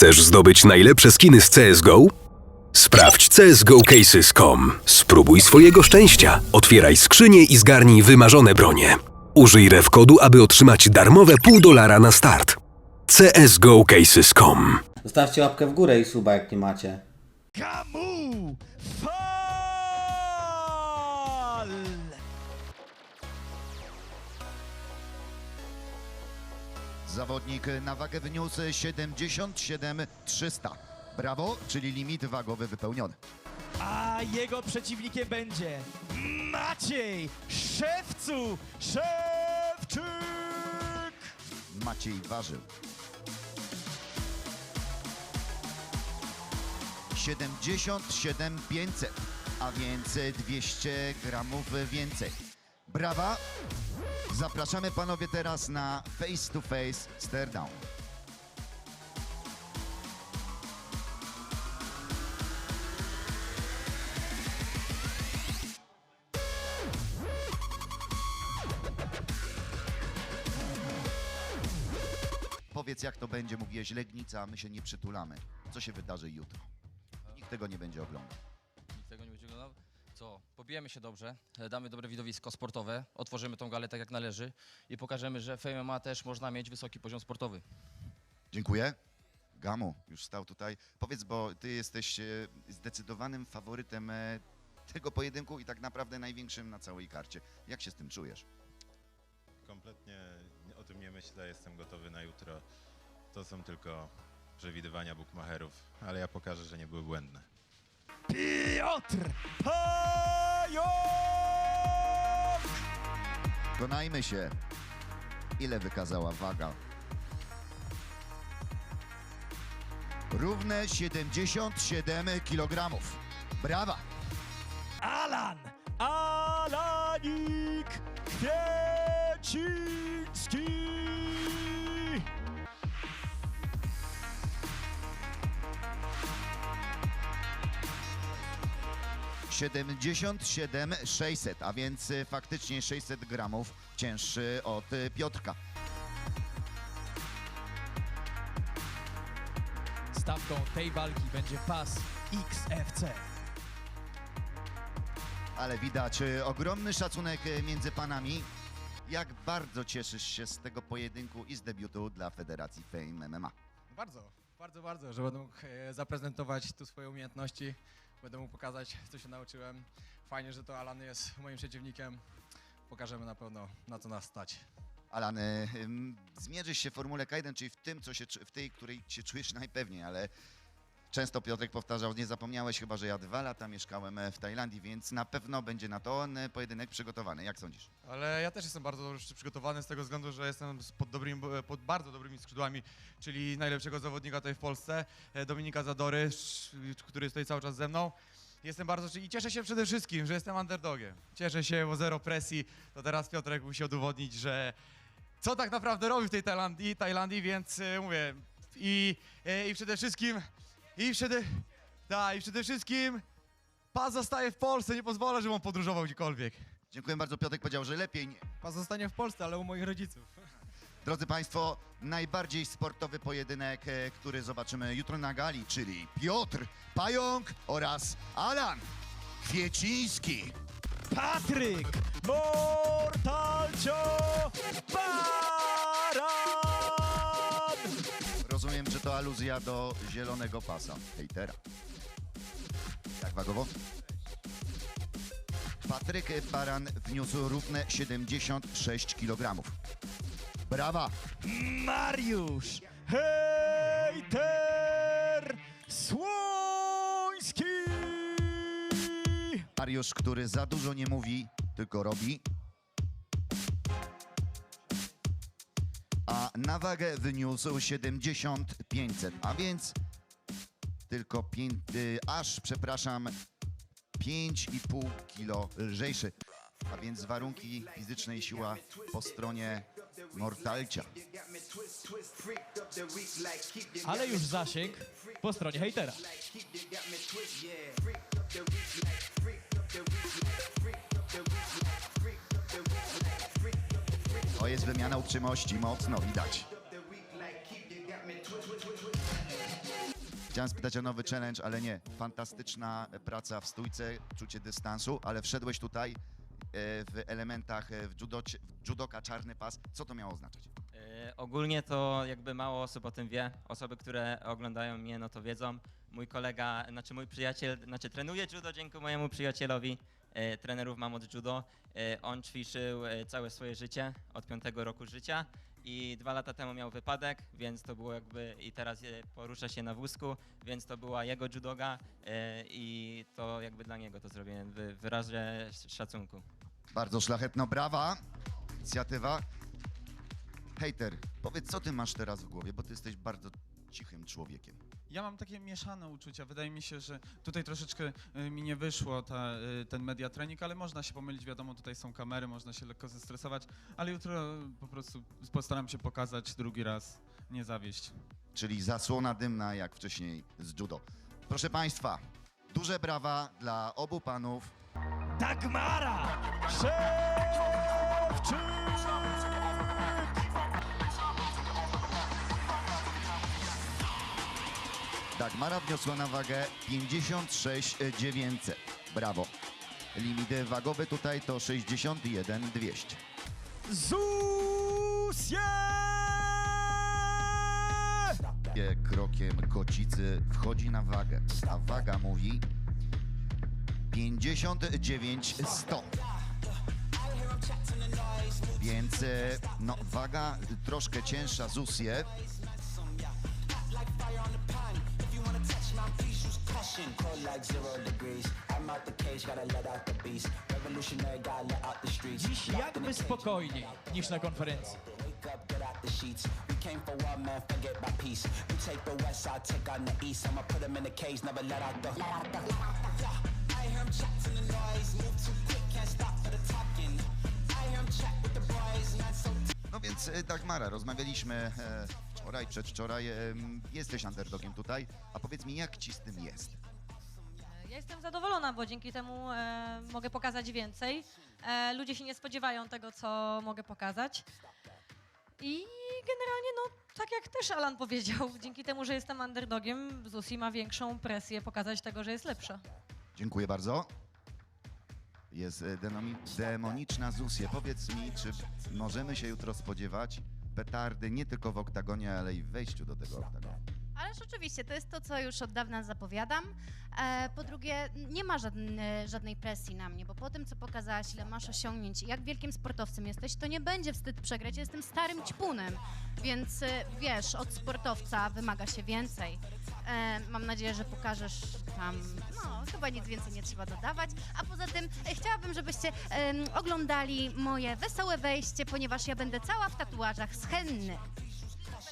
Chcesz zdobyć najlepsze skiny z CSGO? Sprawdź csgocases.com. Spróbuj swojego szczęścia. Otwieraj skrzynię i zgarnij wymarzone bronie. Użyj ref kodu, aby otrzymać darmowe pół dolara na start. csgocases.com Zostawcie łapkę w górę i suba jak nie macie. Kamu! Zawodnik na wagę wyniósł 77 300. Brawo, czyli limit wagowy wypełniony. A jego przeciwnikiem będzie Maciej Szewcu Szewczyk! Maciej ważył 77 500, a więc 200 gramów więcej. Brawa! Zapraszamy panowie teraz na face to face stare down. Powiedz jak to będzie, mówiłeś Legnica, my się nie przytulamy. Co się wydarzy jutro? Nikt tego nie będzie oglądał. Co? Pobijemy się dobrze, e, damy dobre widowisko sportowe, otworzymy tą galę tak jak należy i pokażemy, że w MMA też można mieć wysoki poziom sportowy. Dziękuję. Gamu już stał tutaj. Powiedz, bo ty jesteś e, zdecydowanym faworytem e, tego pojedynku i tak naprawdę największym na całej karcie. Jak się z tym czujesz? Kompletnie nie- o tym nie myślę, jestem gotowy na jutro. To są tylko przewidywania bukmacherów, ale ja pokażę, że nie były błędne. Piotr Pająk! Konajmy się, ile wykazała waga. Równe 77 kg. Brawa! Alan! Alanik! Kwiecik! 77 600, a więc y, faktycznie 600 gramów cięższy od y, Piotrka. Stawką tej walki będzie pas XFC. Ale widać y, ogromny szacunek między panami. Jak bardzo cieszysz się z tego pojedynku i z debiutu dla Federacji Fame MMA? Bardzo, bardzo, bardzo, że będą e, zaprezentować tu swoje umiejętności będę mógł pokazać, co się nauczyłem. Fajnie, że to Alan jest moim przeciwnikiem. Pokażemy na pewno, na co nas stać. Alan, zmierzysz się w Formule K1, czyli w tym, co się, w tej, której się czujesz najpewniej, ale często Piotrek powtarzał, nie zapomniałeś chyba, że ja dwa lata mieszkałem e, w Tajlandii, więc na pewno będzie na to e, pojedynek przygotowany. Jak sądzisz? Ale ja też jestem bardzo dobrze przygotowany z tego względu, że jestem pod, dobrymi, pod bardzo dobrymi skrzydłami, czyli najlepszego zawodnika tutaj w Polsce, e, Dominika Zadory, który stoi cały czas ze mną. Jestem bardzo i cieszę się przede wszystkim, że jestem underdogiem. Cieszę się, bo zero presji. To teraz Piotrek musi udowodnić, że co tak naprawdę robi w tej Tajlandii, Tajlandii więc e, mówię i, e, i przede wszystkim i przede, da, i przede wszystkim pas zostaje w Polsce, nie pozwolę, żeby on podróżował gdziekolwiek. Dziękuję bardzo. Piotrek powiedział, że lepiej. Nie. Pas zostanie w Polsce, ale u moich rodziców. Drodzy Państwo, najbardziej sportowy pojedynek, e, który zobaczymy jutro na gali, czyli Piotr Pająk oraz Alan Kwieciński. Patryk Mortalcio Baran! Do zielonego pasa hejtera. Jak wagowo? Patryk Baran wniósł równe 76 kg. Brawa! Mariusz Hejter Słoński! Mariusz, który za dużo nie mówi, tylko robi. A na wagę wyniósł 7500, a więc tylko pięć, y, aż, przepraszam, 5,5 kilo lżejszy. A więc warunki fizyczne i siła po stronie Mortalcia. Ale już zasięg po stronie hejtera. To jest wymiana uprzejmości, mocno widać. Chciałem spytać o nowy challenge, ale nie. Fantastyczna praca w stójce, czucie dystansu, ale wszedłeś tutaj e, w elementach e, w, judo, w judoka czarny pas. Co to miało oznaczać? E, Ogólnie to jakby mało osób o tym wie. Osoby, które oglądają mnie, no to wiedzą. Mój kolega, znaczy mój przyjaciel, znaczy trenuje judo dzięki mojemu przyjacielowi. E, trenerów mam od judo. E, on ćwiczył e, całe swoje życie, od piątego roku życia. I dwa lata temu miał wypadek, więc to było jakby, i teraz porusza się na wózku, więc to była jego judoga i to jakby dla niego to zrobiłem. Wy, wyrażę szacunku. Bardzo szlachetno, brawa. Inicjatywa. Hejter, powiedz, co ty masz teraz w głowie, bo ty jesteś bardzo cichym człowiekiem. Ja mam takie mieszane uczucia. Wydaje mi się, że tutaj troszeczkę y, mi nie wyszło ta, y, ten media trening, ale można się pomylić, wiadomo, tutaj są kamery, można się lekko zestresować, ale jutro po prostu postaram się pokazać drugi raz, nie zawieść. czyli zasłona dymna jak wcześniej z judo. Proszę Państwa, duże brawa dla obu panów. Dagmara! Dagmara wniosła na wagę 56 900. Brawo. Limity wagowe tutaj to 61 200. Zusie! Krokiem kocicy wchodzi na wagę, a waga mówi 59 100. Więc e, no, waga troszkę cięższa Zusie. Dziś jakby spokojniej niż na konferencji. No więc e, Dagmara, rozmawialiśmy e, wczoraj, przedwczoraj. E, jesteś underdogiem tutaj, a powiedz mi, jak ci z tym jest? Ja jestem zadowolona, bo dzięki temu e, mogę pokazać więcej. E, ludzie się nie spodziewają tego, co mogę pokazać. I generalnie, no, tak jak też Alan powiedział, dzięki temu, że jestem underdogiem, Zusi ma większą presję pokazać tego, że jest lepsza. Dziękuję bardzo. Jest e, denomi- demoniczna Zusie. Powiedz mi, czy możemy się jutro spodziewać petardy nie tylko w oktagonie, ale i w wejściu do tego oktagonu? Ależ oczywiście, to jest to, co już od dawna zapowiadam. E, po drugie, nie ma żadne, żadnej presji na mnie, bo po tym, co pokazałaś, ile masz osiągnięć i jak wielkim sportowcem jesteś, to nie będzie wstyd przegrać. Ja jestem starym ćpunem, więc e, wiesz, od sportowca wymaga się więcej. E, mam nadzieję, że pokażesz tam, no, chyba nic więcej nie trzeba dodawać. A poza tym chciałabym, żebyście oglądali moje wesołe wejście, ponieważ ja będę cała w tatuażach z henny.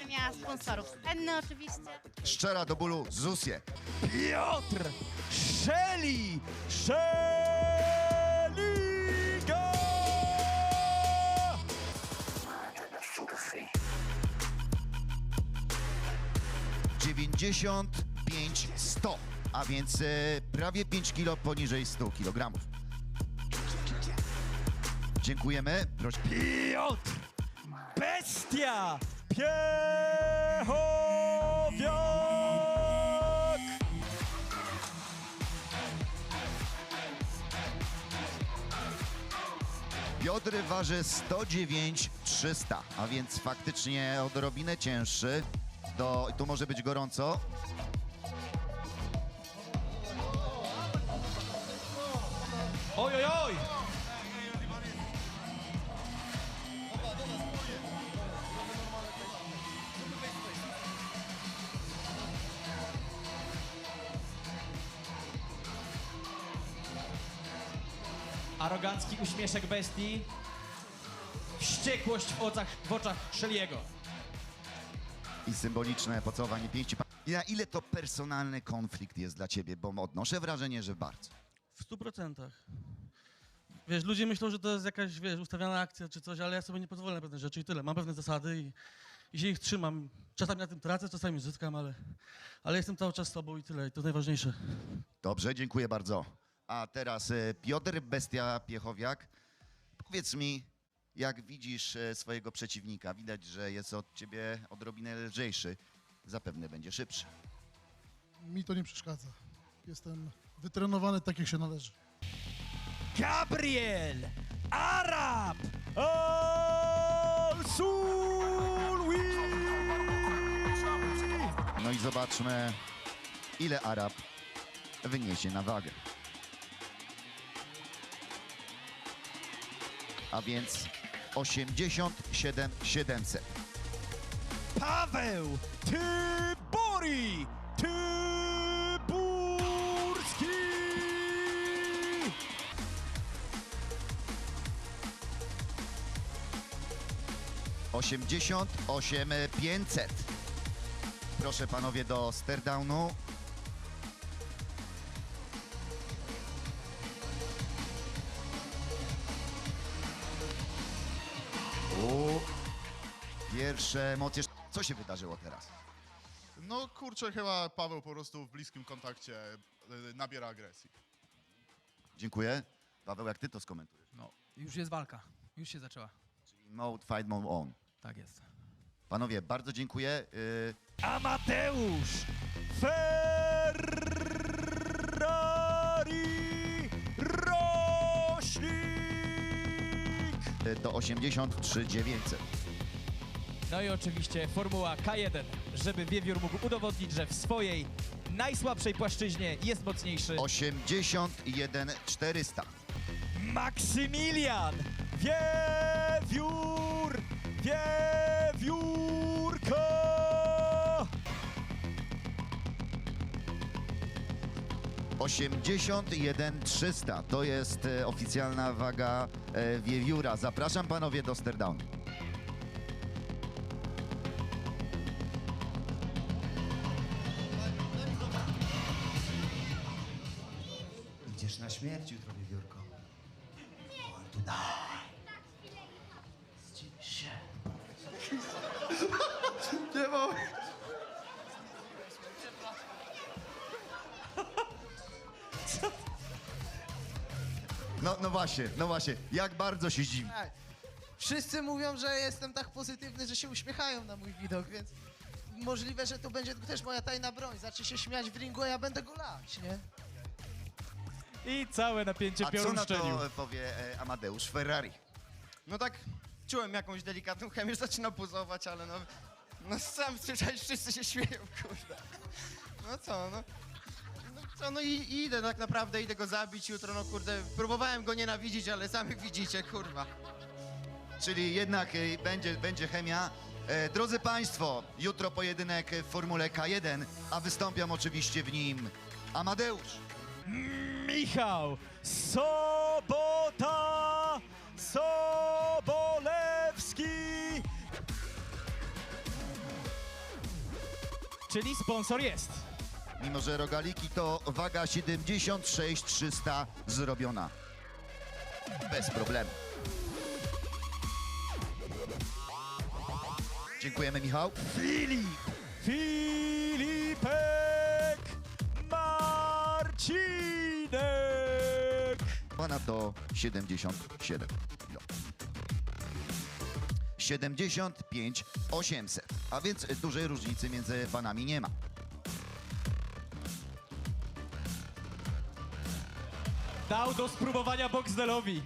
Będę miała sponsorów z henny oczywiście. Szczera do bólu Zusie. Piotr Szeli! Szeliga! 95 100, a więc e, prawie 5 kilo poniżej 100 kg. Dziękujemy. Piotr! Bestia! Piechowiak! Piotr waży 109 300, a więc faktycznie odrobinę cięższy. Do, tu może być gorąco. Oj, oj, oj! Arogancki uśmieszek bestii. Wściekłość w oczach, w oczach Szeliego. i symboliczne pocałowanie pięści. I na ile to personalny konflikt jest dla ciebie? Bo odnoszę wrażenie, że bardzo. W stu procentach. Wiesz, ludzie myślą, że to jest jakaś, wiesz, ustawiana akcja czy coś, ale ja sobie nie pozwolę na pewne rzeczy i tyle. Mam pewne zasady i, i się ich trzymam. Czasami na tym tracę, czasami zyskam, ale, ale jestem cały czas sobą i tyle. I to najważniejsze. Dobrze, dziękuję bardzo. A teraz e, Piotr Bestia Piechowiak. Powiedz mi, jak widzisz e, swojego przeciwnika? Widać, że jest od ciebie odrobinę lżejszy. Zapewne będzie szybszy. mi to nie przeszkadza. Jestem wytrenowany tak, jak się należy. Gabriel Arab Al-Sulwi! No i zobaczmy, ile Arab wyniesie na wagę. A więc 87 700. Paweł Tybori Tyburski! Osiemdziesiąt osiem pięćset. Proszę panowie do stairdownu. Pierwsze emocje. Co się wydarzyło teraz? No kurczę, chyba Paweł po prostu w bliskim kontakcie y, nabiera agresji. Dziękuję. Paweł, jak ty to skomentujesz? No, już jest walka. Już się zaczęła. Mode fight mode on. Tak jest. Panowie, bardzo dziękuję. Y, Amateusz Ferrari Roślik! y, do 83 900. No i oczywiście Formuła K1, żeby Wiewiór mógł udowodnić, że w swojej najsłabszej płaszczyźnie jest mocniejszy. 81 400. Maksymilian Wiewiór Wiewiórko! Osiemdziesiąt jeden trzysta to jest e, oficjalna waga e, wiewióra. Zapraszam panowie do stairdownu. Idziesz na śmierć jutro, wiewiórko. Born to die. Zdziwisz się. Nie mogę. No, no właśnie, no właśnie. Jak bardzo się zdziwi. Wszyscy mówią, że jestem tak pozytywny, że się uśmiechają na mój widok, więc możliwe, że to będzie też moja tajna broń. Zacznie się śmiać w ringu, a ja będę go lać, nie? I całe napięcie A co na to powie e, Amadeusz Ferrari? No tak, czułem jakąś delikatną chemię, zaczyna buzować, ale no... No sam słyszałeś, wszyscy się śmieją, kurde. No co, no... No co, no i, i idę tak naprawdę, idę go zabić jutro, no kurde. Próbowałem go nienawidzić, ale sami widzicie, kurwa. Czyli jednak e, będzie, będzie chemia. E, drodzy Państwo, jutro pojedynek w Formule K1, a wystąpią oczywiście w nim Amadeusz. Michał Sobota Sobolewski. Czyli sponsor jest. Mimo, że rogaliki to waga 76 300 zrobiona. Bez problemu. Dziękujemy, Michał. Filip Filipek Marcinek. Pana to 77 kilo. 75 800, a więc dużej różnicy między panami nie ma. Dał do spróbowania Boxdelowi.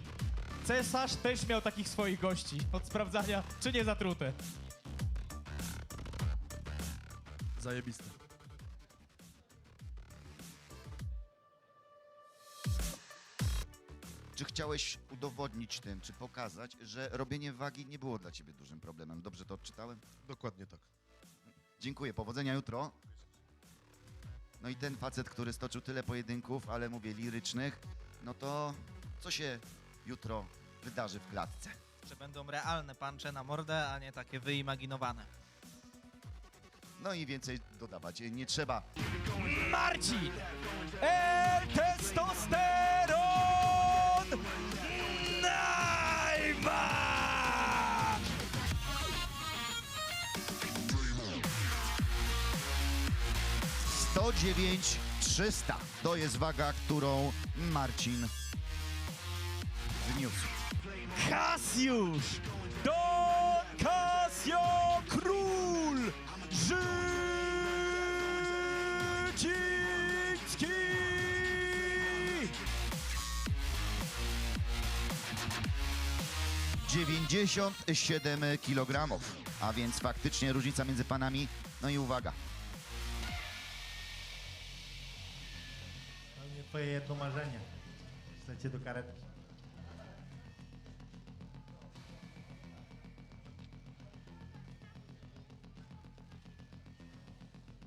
Cesarz też miał takich swoich gości. Od sprawdzania, czy nie zatrute. Zajebiste. Czy chciałeś udowodnić tym, czy pokazać, że robienie wagi nie było dla ciebie dużym problemem? Dobrze to odczytałem? Dokładnie tak. Dziękuję, powodzenia jutro. No i ten facet, który stoczył tyle pojedynków, ale mówię lirycznych, no to co się jutro wydarzy w klatce? Czy będą realne pancze na mordę, a nie takie wyimaginowane. No i więcej dodawać nie trzeba. Marcin El Testosteron Najman! 109 300 to jest waga, którą Marcin wniósł. Kasiusz 97 kg. A więc faktycznie różnica między panami. No i uwaga. Spełnię twoje jedno marzenie. Chcecie do karetki.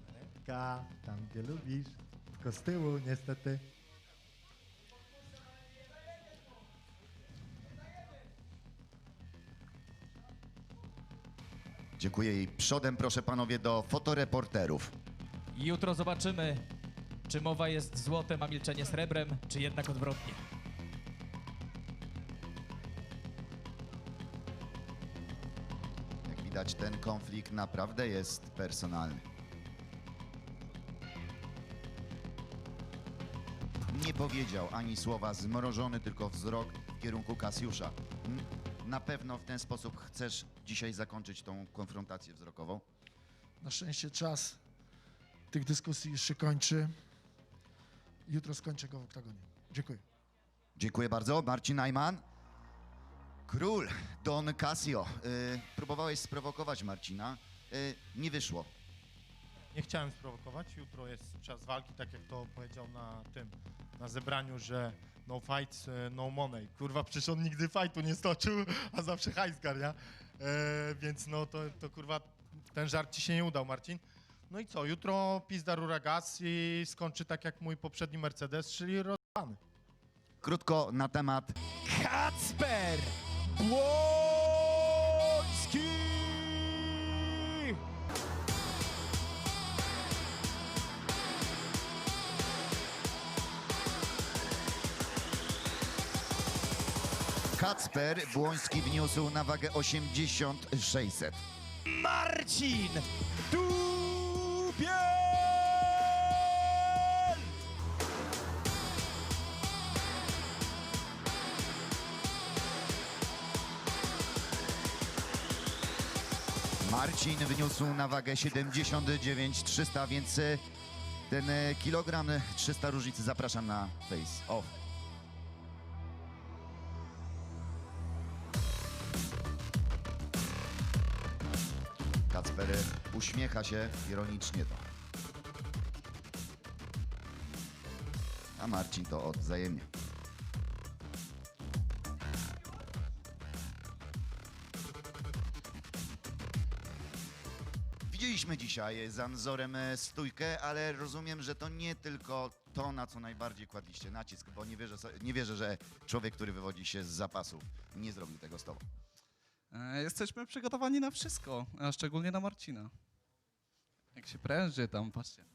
Karetka, tam gdzie lubisz. Tylko z tyłu niestety. Dziękuję i przodem proszę panowie do fotoreporterów. Jutro zobaczymy, czy mowa jest złotem, a milczenie srebrem, czy jednak odwrotnie. Jak widać ten konflikt naprawdę jest personalny. Nie powiedział ani słowa zmrożony, tylko wzrok w kierunku Kasiusza. Na pewno w ten sposób chcesz dzisiaj zakończyć tą konfrontację wzrokową? Na szczęście czas tych dyskusji już się kończy. Jutro skończę go w oktagonie. Dziękuję. Dziękuję bardzo. Marcin Najman. Król Don Casio. Y, próbowałeś sprowokować Marcina. Y, nie wyszło. Nie chciałem sprowokować. Jutro jest czas walki, tak jak to powiedział na tym, na zebraniu, że no fights, e, no money. Kurwa, przecież on nigdy fightu nie stoczył, a zawsze hajs zgarnia. E, więc no to, to kurwa, ten żart ci się nie udał, Marcin. No i co, jutro pizda rura gaz i skończy tak jak mój poprzedni Mercedes, czyli rozpany. Krótko na temat Kacper Błoński! Kacper Błoński wniósł na wagę 8600. Marcin Dubiel! Marcin wyniósł na wagę 79 300, więc e, ten e, kilogram e, 300 różnicy zapraszam na face off. Uśmiecha się ironicznie to. A Marcin to odwzajemnia. Widzieliśmy dzisiaj za nadzorem e, stójkę, ale rozumiem, że to nie tylko to, na co najbardziej kładliście nacisk, bo nie wierzę, nie wierzę że człowiek, który wywodzi się z zapasów, nie zrobił tego z tobą. E, Jesteśmy przygotowani na wszystko, a szczególnie na Marcina. Jak się pręży tam, patrzcie.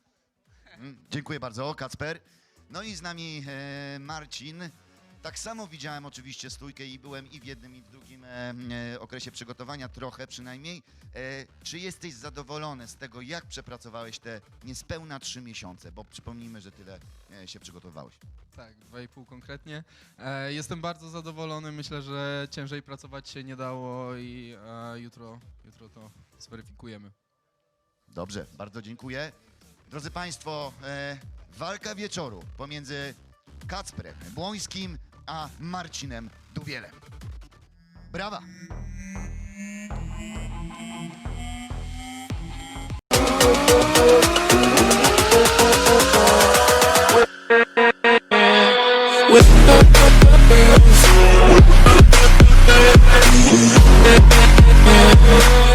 Mm, Dziękuję bardzo, Kacper. No i z nami e, Marcin. Tak samo widziałem oczywiście stójkę i byłem i w jednym, i w drugim e, e, okresie przygotowania, trochę przynajmniej. E, czy jesteś zadowolony z tego, jak przepracowałeś te niespełna trzy miesiące? Bo przypomnijmy, że tyle e, się przygotowywałeś. Tak, dwa i pół konkretnie. E, jestem bardzo zadowolony, myślę, że ciężej pracować się nie dało i e, jutro, jutro to zweryfikujemy. Dobrze, bardzo dziękuję. Drodzy Państwo, walka wieczoru pomiędzy Kacprem Błońskim a Marcinem Duwielem. Brawa! Yeah.